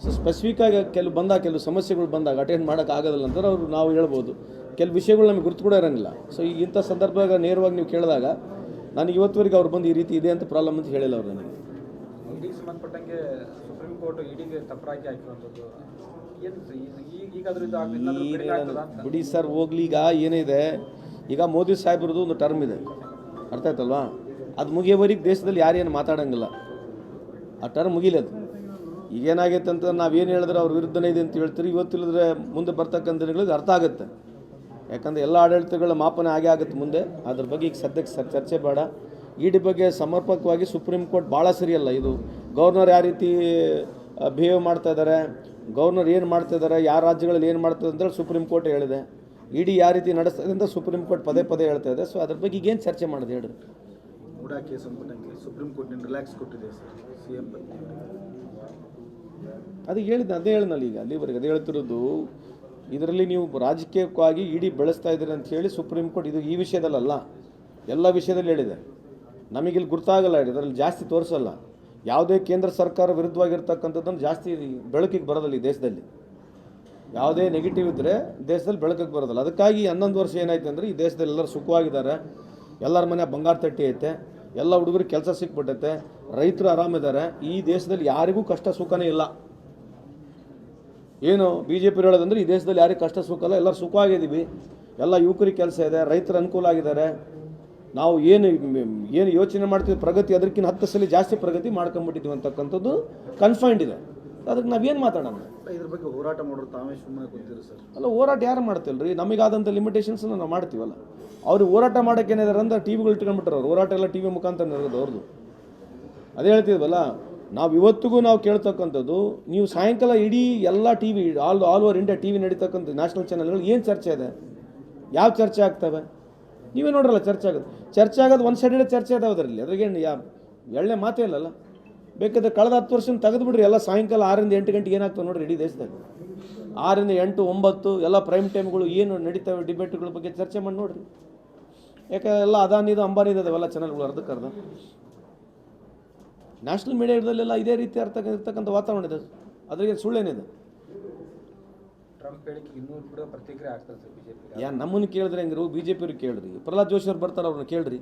ಸೊ ಸ್ಪೆಸಿಫಿಕ್ಕಾಗಿ ಕೆಲವು ಬಂದಾಗ ಕೆಲವು ಸಮಸ್ಯೆಗಳು ಬಂದಾಗ ಅಟೆಂಡ್ ಮಾಡೋಕ್ಕಾಗೋದಿಲ್ಲ ಅಂದ್ರೆ ಅವರು ನಾವು ಹೇಳ್ಬೋದು. ಕೆಲವು ವಿಷಯಗಳು ನಮಗೆ ಗುರ್ತು ಕೂಡ ಇರೋಂಗಿಲ್ಲ. ಸೊ ಈ ಇಂಥ ಸಂದರ್ಭದಾಗ ನೇರವಾಗಿ ನೀವು ಕೇಳಿದಾಗ ನನಗೆ ಇವತ್ತುವರೆಗೆ ಅವ್ರು ಬಂದು ಈ ರೀತಿ ಇದೆ ಅಂತ ಪ್ರಾಬ್ಲಮ್ ಅಂತ ಹೇಳಿಲ್ಲ ಅವ್ರು ನನಗೆ. ಸಂಬಂಧಪಟ್ಟಂಗೆ ಸುಪ್ರೀಂ ಕೋರ್ಟ್ ಇಡಿಗೆ ತಪ್ಪರಾಕಿ ಹಾಕಿರುವಂಥದ್ದು ಬಿಡಿ ಸರ್ ಹೋಗ್ಲಿ ಈಗ ಏನಿದೆ ಈಗ ಮೋದಿ ಸಾಹೇಬ್ರದ್ದು ಒಂದು ಟರ್ಮ್ ಇದೆ. ಅರ್ಥ ಆಯ್ತಲ್ವಾ? ಅದು ಮುಗಿಯೋವರೆಗೆ ದೇಶದಲ್ಲಿ ಯಾರೇನು ಮಾತಾಡೋಂಗಿಲ್ಲ. ಆ ಟರ್ಮ್ ಮುಗಿಲದು ಈಗೇನಾಗೈತೆ ಅಂತ ನಾವೇನು ಹೇಳಿದ್ರೆ ಅವ್ರ ವಿರುದ್ಧನೇ ಇದೆ ಅಂತ ಹೇಳ್ತೀರಿ. ಇವತ್ತಿಲ್ಲದ್ರೆ ಮುಂದೆ ಬರ್ತಕ್ಕಂಥ ದಿನಗಳಿಗೆ ಅರ್ಥ ಆಗುತ್ತೆ. ಯಾಕಂದರೆ ಎಲ್ಲ ಆಡಳಿತಗಳ ಮಾಪನ ಆಗೇ ಆಗುತ್ತೆ ಮುಂದೆ. ಅದ್ರ ಬಗ್ಗೆ ಈಗ ಸದ್ಯಕ್ಕೆ ಚರ್ಚೆ ಬೇಡ. ಇಡಿ ಬಗ್ಗೆ ಸಮರ್ಪಕವಾಗಿ ಸುಪ್ರೀಂ ಕೋರ್ಟ್ ಭಾಳ ಸರಿಯಲ್ಲ. ಇದು ಗೌರ್ನರ್ ಯಾವ ರೀತಿ ಬಿಹೇವ್ ಮಾಡ್ತಾ ಇದ್ದಾರೆ ಗೌರ್ನರ್ ಏನು ಮಾಡ್ತಾ ಇದ್ದಾರೆ, ಯಾವ ರಾಜ್ಯಗಳಲ್ಲಿ ಏನು ಮಾಡ್ತದೆ ಅಂತೇಳಿ ಸುಪ್ರೀಂ ಕೋರ್ಟ್ ಹೇಳಿದೆ. ಇಡಿ ಯಾವ ರೀತಿ ನಡೆಸ್ತಾ ಇದೆ ಅಂತ ಸುಪ್ರೀಂ ಕೋರ್ಟ್ ಪದೇ ಪದೇ ಹೇಳ್ತಾ ಇದೆ. ಸೊ ಅದ್ರ ಬಗ್ಗೆ ಈಗೇನು ಚರ್ಚೆ ಮಾಡೋದು ಹೇಳ್ರಿ. ಕೇಸ್ ಸುಪ್ರೀಂ ಕೋರ್ಟ್ ರಿಲ್ಯಾಕ್ಸ್ ಕೊಟ್ಟಿದೆ ಸರ್. ಅದು ಹೇಳಿದ್ದೆ ಅದೇ ಹೇಳಿದ್ನಲ್ಲ ಈಗ, ಅಲ್ಲಿವರೆಗೆ ಅದೇ ಹೇಳ್ತಿರೋದು, ಇದರಲ್ಲಿ ನೀವು ರಾಜಕೀಯಕ್ಕಾಗಿ ಇಡೀ ಬೆಳೆಸ್ತಾ ಇದ್ದೀರಿ ಅಂತ ಹೇಳಿ ಸುಪ್ರೀಂ ಕೋರ್ಟ್ ಇದು ಈ ವಿಷಯದಲ್ಲಲ್ಲ, ಎಲ್ಲ ವಿಷಯದಲ್ಲಿ ಹೇಳಿದೆ. ನಮಗಿಲ್ಲಿ ಗುರ್ತಾಗಲ್ಲ, ಇದರಲ್ಲಿ ಜಾಸ್ತಿ ತೋರಿಸಲ್ಲ. ಯಾವುದೇ ಕೇಂದ್ರ ಸರ್ಕಾರ ವಿರುದ್ಧವಾಗಿರ್ತಕ್ಕಂಥದ್ದನ್ನು ಜಾಸ್ತಿ ಬೆಳಕಿಗೆ ಬರೋದಿಲ್ಲ ಈ ದೇಶದಲ್ಲಿ. ಯಾವುದೇ ನೆಗೆಟಿವ್ ಇದ್ದರೆ ದೇಶದಲ್ಲಿ ಬೆಳಕಿಗೆ ಬರೋದಿಲ್ಲ. ಅದಕ್ಕಾಗಿ ಹನ್ನೊಂದು ವರ್ಷ ಏನಾಯ್ತು ಅಂದರೆ, ಈ ದೇಶದಲ್ಲಿ ಎಲ್ಲರೂ ಸುಖವಾಗಿದ್ದಾರೆ, ಎಲ್ಲರ ಮನೆ ಬಂಗಾರ ತಟ್ಟಿ ಐತೆ ಎಲ್ಲ ಹುಡುಗರಿಗೆ ಕೆಲಸ ಸಿಕ್ಬಿಟ್ಟೈತೆ. ರೈತರು ಆರಾಮಿದ್ದಾರೆ ಈ ದೇಶದಲ್ಲಿ ಯಾರಿಗೂ ಕಷ್ಟ ಸುಖನೇ ಇಲ್ಲ. ಏನು ಬಿ ಜೆ ಪಿ ಹೇಳೋದಂದ್ರೆ ಈ ದೇಶದಲ್ಲಿ ಯಾರಿಗೂ ಕಷ್ಟ ಸುಖ ಇಲ್ಲ. ಎಲ್ಲರೂ ಸುಖವಾಗಿದ್ದೀವಿ. ಎಲ್ಲ ಯುವಕರಿಗೆ ಕೆಲಸ ಇದೆ. ರೈತರು ಅನುಕೂಲ ಆಗಿದ್ದಾರೆ. ನಾವು ಏನು ಏನು ಯೋಚನೆ ಮಾಡ್ತೀವಿ? ಪ್ರಗತಿ ಅದಕ್ಕಿಂತ ಹತ್ತು ಸಲ ಜಾಸ್ತಿ ಪ್ರಗತಿ ಮಾಡ್ಕೊಂಬಿಟ್ಟಿದ್ದೀವಿ ಅಂತಕ್ಕಂಥದ್ದು ಕನ್ಫೈಂಡ್ ಇದೆ. ಅದಕ್ಕೆ ನಾವೇನು ಮಾತಾಡೋಣ? ಇದ್ರ ಬಗ್ಗೆ ಹೋರಾಟ ಮಾಡೋರು ತಾವೇ ಸುಮ್ಮನೆ ಕೂತಿರು ಸರ್. ಅಲ್ಲ ಹೋರಾಟ ಯಾರು ಮಾಡ್ತಿಲ್ರಿ? ನಮಗಾದಂಥ ಲಿಮಿಟೇಷನ್ಸ್ ನಾವು ಮಾಡ್ತೀವಲ್ಲ. ಅವ್ರಿಗೆ ಹೋರಾಟ ಮಾಡೋಕೆ ಏನಿದಾರೆ ಅಂದ್ರೆ ಟಿ ವಿಗಳು ಇಟ್ಕೊಂಡ್ಬಿಟ್ರೆ ಅವ್ರು. ಹೋರಾಟ ಎಲ್ಲ ಟಿ ವಿ ಮುಖಾಂತರ ನಡೆಯೋದು ಅವ್ರದ್ದು ಅದೇ ಹೇಳ್ತಿದ್ವಲ್ಲ ನಾವು ಇವತ್ತಿಗೂ ನಾವು ಕೇಳ್ತಕ್ಕಂಥದ್ದು ನೀವು ಸಾಯಂಕಾಲ ಇಡೀ ಎಲ್ಲ T V all all over India T V ನಡೀತಕ್ಕಂಥ ನ್ಯಾಷನಲ್ ಚಾನಲ್ಗಳು ಏನು ಚರ್ಚೆ ಇದೆ? ಯಾವ ಚರ್ಚೆ ಆಗ್ತವೆ? ನೀವೇ ನೋಡ್ರಲ್ಲ ಚರ್ಚೆ ಆಗೋದು. ಚರ್ಚೆ ಆಗೋದು ಒಂದು ಸೈಡೆಡ್ ಚರ್ಚೆ ಅದಾವೆ ಅದರಲ್ಲಿ. ಅದ್ರಾಗೇನು ಯಾವ ಎಳ್ಳೆ ಮಾತೇ ಇಲ್ಲಲ್ಲ. ಬೇಕಾದ್ರೆ ಕಳೆದ ಹತ್ತು ವರ್ಷ ತೆಗೆದು ಬಿಡ್ರಿ ಎಲ್ಲ ಸಾಯಂಕಾಲ ಆರರಿಂದ ಎಂಟು ಗಂಟೆಗೆ ಏನಾಗ್ತವೆ ನೋಡ್ರಿ ಇಡೀ ದೇಶದಾಗ ಆರರಿಂದ ಎಂಟು ಒಂಬತ್ತು ಎಲ್ಲ ಪ್ರೈಮ್ ಟೈಮ್ಗಳು ಏನು ನಡೀತವೆ ಡಿಬೇಟ್ಗಳ ಬಗ್ಗೆ ಚರ್ಚೆ ಮಾಡಿ ನೋಡ್ರಿ. ಯಾಕೆ ಎಲ್ಲ ಅದಾನಿದು ಅಂಬಾನಿದು ಅದಾವೆಲ್ಲ ಚಾನಲ್ಗಳು ಅರ್ಧಕ್ಕೆ ಅರ್ಧ. ನ್ಯಾಷನಲ್ ಮೀಡಿಯಾದಲ್ಲೆಲ್ಲ ಇದೇ ರೀತಿ ಅರ್ಥ ಇರ್ತಕ್ಕಂಥ ವಾತಾವರಣ ಇದೆ ಅದ್ರಿಗೆ ಸುಳ್ಳೇನಿದೆ ಯಾ ನಮ್ಮನ್ನು ಕೇಳಿದ್ರೆ ಹೆಂಗಿರು? ಬಿ ಜೆ ಪಿಯವ್ರಿಗೆ ಕೇಳ್ರಿ. ಪ್ರಹ್ಲಾದ್ ಜೋಶಿ ಅವ್ರು ಬರ್ತಾರೆ ಅವ್ರನ್ನ ಕೇಳ್ರಿ.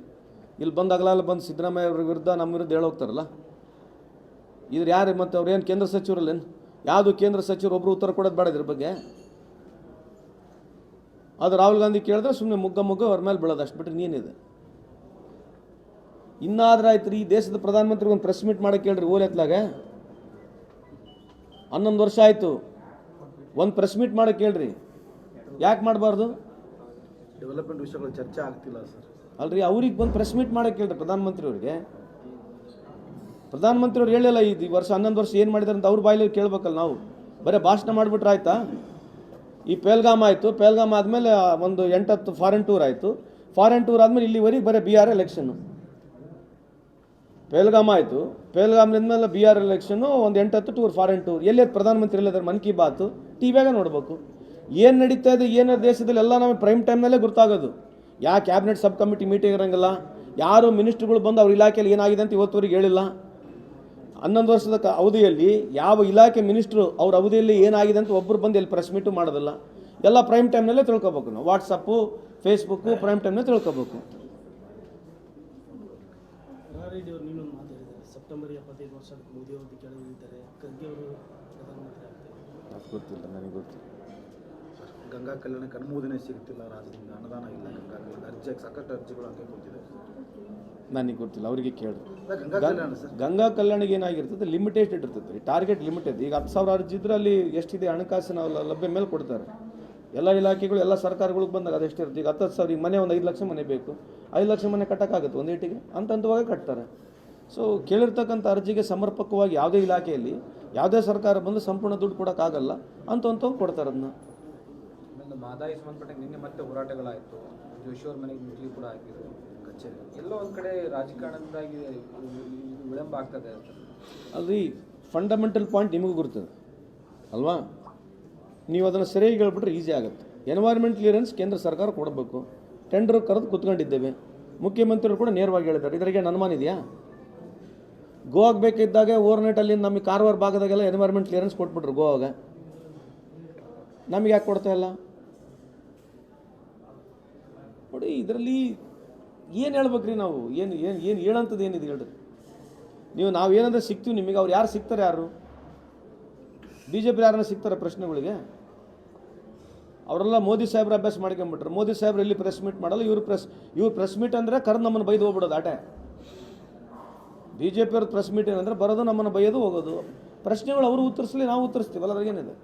ಇಲ್ಲಿ ಬಂದಾಗಲಲ್ಲ ಬಂದು ಸಿದ್ದರಾಮಯ್ಯ ಅವ್ರ ವಿರುದ್ಧ ನಮ್ಮ ವಿರುದ್ಧ ಹೇಳೋಗ್ತಾರಲ್ಲ. ಇದ್ರ ಯಾರು ಮತ್ತು ಅವ್ರೇನು ಏನು ಕೇಂದ್ರ ಸಚಿವರಲ್ಲೇನು ಯಾವುದು ಕೇಂದ್ರ ಸಚಿವರು ಒಬ್ಬರು ಉತ್ತರ ಕೊಡೋದು ಬೇಡ ಇದ್ರ ಬಗ್ಗೆ. ಅದು ರಾಹುಲ್ ಗಾಂಧಿ ಕೇಳಿದ್ರೆ ಸುಮ್ಮನೆ ಮುಗ್ಗ ಮುಗ್ಗ ಅವ್ರ ಮೇಲೆ ಬೀಳೋದು ಅಷ್ಟು ಬಿಟ್ಟರೆ ನೀನಿದೆ. ಇನ್ನಾದ್ರೆ ಆಯ್ತು ರೀ ಈ ದೇಶದ ಪ್ರಧಾನಮಂತ್ರಿ ಒಂದು ಪ್ರೆಸ್ ಮೀಟ್ ಮಾಡಕ್ಕೆ ಹೇಳ್ರಿ ಓಲ್ ಎತ್ಲಾಗ. ಹನ್ನೊಂದು ವರ್ಷ ಆಯಿತು. ಒಂದು ಪ್ರೆಸ್ ಮೀಟ್ ಮಾಡಕ್ಕೆ ಹೇಳ್ರಿ. ಯಾಕೆ ಮಾಡಬಾರ್ದು? ಡೆವಲಪ್ಮೆಂಟ್ ವಿಷಯಗಳು ಚರ್ಚೆ ಆಗ್ತಿಲ್ಲ ಸರ್. ಅಲ್ರಿ ಅವ್ರಿಗೆ ಬಂದು ಪ್ರೆಸ್ ಮೀಟ್ ಮಾಡಕ್ಕೆ ಕೇಳ್ರಿ ಪ್ರಧಾನಮಂತ್ರಿ ಅವ್ರಿಗೆ. ಪ್ರಧಾನಮಂತ್ರಿ ಅವ್ರು ಹೇಳಿಲ್ಲ ಈ ವರ್ಷ ಹನ್ನೊಂದು ವರ್ಷ ಏನು ಮಾಡಿದಾರೆ ಅಂತ ಅವ್ರ ಬಾಯಲ್ಲಿ ಕೇಳ್ಬೇಕಲ್ಲ ನಾವು? ಬರೀ ಭಾಷಣ ಮಾಡಿಬಿಟ್ರೆ ಆಯಿತಾ? ಈ ಪೇಲ್ಗಾಮ್ ಆಯಿತು. ಪೇಲ್ಗಾಮ್ ಆದಮೇಲೆ ಒಂದು ಎಂಟತ್ತು ಫಾರಿನ್ ಟೂರ್ ಆಯಿತು. ಫಾರಿನ್ ಟೂರ್ ಆದಮೇಲೆ ಇಲ್ಲಿವರೆಗೆ ಬರೀ ಬಿ ಆರ್ ಎಲೆಕ್ಷನ್ನು ಪೇಲ್ಗಾಮ್ ಆಯಿತು. ಪೇಲ್ಗಾಮ್ನಿಂದಮೇಲೆ ಬಿ ಆರ್ ಎಲೆಕ್ಷನ್ನು ಒಂದು ಎಂಟತ್ತು ಟೂರ್ ಫಾರಿನ್ ಟೂರ್ ಎಲ್ಲಿ ಪ್ರಧಾನಮಂತ್ರಿ ಎಲ್ಲಿದ್ದಾರೆ ಮನ್ ಕಿ ಬಾತು. ಟಿ ವಿಯಾಗ ನೋಡಬೇಕು. ಏನು ನಡೀತಾ ಇದೆ? ಏನು ದೇಶದಲ್ಲಿ ಎಲ್ಲ ನಮಗೆ ಪ್ರೈಮ್ ಟೈಮ್ನಲ್ಲೇ ಗೊತ್ತಾಗೋದು ಯಾವ ಕ್ಯಾಬಿನೆಟ್ ಸಬ್ ಕಮಿಟಿ ಮೀಟಿಂಗ್ ಇರೋಂಗಿಲ್ಲ. ಯಾರು ಮಿನಿಸ್ಟ್ರುಗಳು ಬಂದು ಅವ್ರ ಇಲಾಖೆಯಲ್ಲಿ ಏನಾಗಿದೆ ಅಂತ ಇವತ್ತುವರೆಗೆ ಹೇಳಿಲ್ಲ. ಹನ್ನೊಂದು ವರ್ಷದ ಕ- ಅವಧಿಯಲ್ಲಿ ಯಾವ ಇಲಾಖೆ ಮಿನಿಸ್ಟ್ರು ಅವ್ರ ಅವಧಿಯಲ್ಲಿ ಏನಾಗಿದೆ ಅಂತ ಒಬ್ಬರು ಬಂದು ಇಲ್ಲಿ ಪ್ರೆಸ್ ಮೀಟು ಮಾಡೋದಿಲ್ಲ. ಎಲ್ಲ ಪ್ರೈಮ್ ಟೈಮ್ನಲ್ಲೇ ತಿಳ್ಕೊಬೇಕು ನಾವು. ವಾಟ್ಸಪ್ಪು ಫೇಸ್ಬುಕ್ಕು ಪ್ರೈಮ್ ಟೈಮ್ನೇ ತಿಳ್ಕೊಬೇಕು. ಸೆಪ್ಟೆಂಬರ್ ಎಪ್ಪತ್ತೈದು ವರ್ಷ ಅದಕ್ಕೆ ಮೋದಿ ಅವರು ಕೆಳಗಿಳಿತಾರೆ ಖರ್ಗೆ ಅವರು ಪ್ರಧಾನಮಂತ್ರಿ ಆಗ್ತಾರೆ. ಗೊತ್ತಿಲ್ಲ ನನಗೆ ಗೊತ್ತಿಲ್ಲ. ಗಂಗಾ ಕಲ್ಯಾಣಕ್ಕೆ ಅನುಮೋದನೆ ಸಿಗ್ತಿಲ್ಲ ರಾಜ್ಯದಿಂದ ಅನುದಾನ ಇಲ್ಲ ಗಂಗಾ ಕಲ್ಯಾಣ ಅರ್ಜಿಗೆ ಸಾಕಷ್ಟು ಅರ್ಜಿಗಳು ಕೂತಿದೆ ನನಗೆ ಗೊತ್ತಿಲ್ಲ ಅವರಿಗೆ ಕೇಳಿ. ಗಂಗಾ ಕಲ್ಯಾಣ ಸರ್. ಗಂಗಾ ಕಲ್ಯಾಣಿಗೆ ಏನಾಗಿರ್ತದೆ ಲಿಮಿಟೆಡ್ ಇರ್ತದೆ ರೀ ಟಾರ್ಗೆಟ್ ಲಿಮಿಟೆಡ್ ಈಗ ಹತ್ತು ಸಾವಿರ ಅರ್ಜಿ ಇದ್ರೆ ಅಲ್ಲಿ ಎಷ್ಟಿದೆ ಹಣಕಾಸಿನ ಲಭ್ಯ ಮೇಲೆ ಕೊಡ್ತಾರೆ. ಎಲ್ಲ ಇಲಾಖೆಗಳು ಎಲ್ಲ ಸರ್ಕಾರಗಳಿಗೆ ಬಂದಾಗ ಅದೆಷ್ಟು ಇರ್ತದೆ? ಈಗ ಹತ್ತು ಸಾವಿರ ಈಗ ಮನೆ ಒಂದು ಐದು ಲಕ್ಷ ಮನೆ ಬೇಕು. ಐದು ಲಕ್ಷ ಮನೆ ಕಟ್ಟೋಕ್ಕಾಗುತ್ತೆ ಒಂದು ಏಟಿಗೆ? ಅಂತ ಹಂತವಾಗಿ ಕಟ್ತಾರೆ. ಸೊ ಕೇಳಿರ್ತಕ್ಕಂಥ ಅರ್ಜಿಗೆ ಸಮರ್ಪಕವಾಗಿ ಯಾವುದೇ ಇಲಾಖೆಯಲ್ಲಿ ಯಾವುದೇ ಸರ್ಕಾರ ಬಂದು ಸಂಪೂರ್ಣ ದುಡ್ಡು ಕೊಡೋಕ್ಕಾಗಲ್ಲ ಅಂತ ಅಂತ ಕೊಡ್ತಾರೆ ಅದನ್ನ. ಆಮೇಲೆ ಮಾದಾಯಿ ಸಂಬಂಧಪಟ್ಟಂಗೆ ನಿನ್ನೆ ಮತ್ತೆ ಹೋರಾಟಗಳಾಯಿತು. ಜೋಶಿ ಅವ್ರ ಮನೆಗೆ ಮುಟ್ಲಿ ಕೂಡ ಹಾಕಿದ್ರು. ಕಚೇರಿ. ಎಲ್ಲೋ ಒಂದು ಕಡೆ ರಾಜಕಾರಣದಿಂದಾಗಿ ವಿಳಂಬ ಆಗ್ತದೆ ಅಂತ. ಅಲ್ರಿ ಫಂಡಮೆಂಟಲ್ ಪಾಯಿಂಟ್ ನಿಮಗೂ ಗುರ್ತದೆ. ಅಲ್ವಾ? ನೀವು ಅದನ್ನು ಸರಿಯಾಗಿ ಹೇಳ್ಬಿಟ್ರೆ ಈಸಿ ಆಗುತ್ತೆ. ಎನ್ವೈರ್ಮೆಂಟ್ ಕ್ಲಿಯರೆನ್ಸ್ ಕೇಂದ್ರ ಸರ್ಕಾರ ಕೊಡಬೇಕು. ಟೆಂಡರ್ ಕರೆದು ಕುತ್ಕೊಂಡಿದ್ದೇವೆ. ಮುಖ್ಯಮಂತ್ರಿಗಳು ಕೂಡ ನೇರವಾಗಿ ಹೇಳಿದ್ದಾರೆ. ಇದರಿಗೆ ಅನುಮಾನ ಇದೆಯಾ? ಗೋವಾಗೆ ಬೇಕಿದ್ದಾಗ ಓವರ್ನೈಟ್ ಅಲ್ಲಿ ನಮಗೆ ಕಾರವಾರ ಭಾಗದಾಗೆಲ್ಲ ಎನ್ವೈರ್ಮೆಂಟ್ ಕ್ಲಿಯರೆನ್ಸ್ ಕೊಟ್ಬಿಟ್ರು ಗೋವಾಗ ನಮಗೆ ಯಾಕೆ ಕೊಡ್ತಾ ಇಲ್ಲ? ನೋಡಿ, ಇದರಲ್ಲಿ ಏನು ಹೇಳ್ಬೇಕ್ರಿ ನಾವು? ಏನು ಏನು ಏನು ಹೇಳಂಥದ್ದು ಏನಿದೆ ಹೇಳ್ರಿ? ನೀವು ನಾವು ಏನಂದ್ರೆ ಸಿಗ್ತೀವಿ ನಿಮಗೆ ಅವ್ರು ಯಾರು ಸಿಗ್ತಾರೆ ಯಾರು? ಬಿ ಜೆ ಪಿ ಯಾರನ್ನ ಸಿಗ್ತಾರೆ ಪ್ರಶ್ನೆಗಳಿಗೆ? ಅವರೆಲ್ಲ ಮೋದಿ ಸಾಹೇಬ್ರ ಅಭ್ಯಾಸ ಮಾಡ್ಕೊಂಬಿಟ್ರು. ಮೋದಿ ಸಾಹೇಬ್ರು ಇಲ್ಲಿ ಪ್ರೆಸ್ ಮೀಟ್ ಮಾಡಲ್ಲ, ಇವರು ಪ್ರೆಸ್ ಇವ್ರು ಪ್ರೆಸ್ ಮೀಟ್ ಅಂದರೆ ಕರೆದು ನಮ್ಮನ್ನು ಬೈದು ಹೋಗ್ಬಿಡೋದು, ಆಟೆ. ಬಿ ಜೆ ಪಿಯವ್ರ ಪ್ರೆಸ್ ಮೀಟ್ ಏನಂದ್ರೆ ಬರೋದು, ನಮ್ಮನ್ನು ಬೈಯೋದು, ಹೋಗೋದು. ಪ್ರಶ್ನೆಗಳು ಅವರು ಉತ್ತರಿಸಲಿ, ನಾವು ಉತ್ತರಿಸ್ತೀವಲ್ಲ, ಅದ್ರಾಗೇನಿದೆ?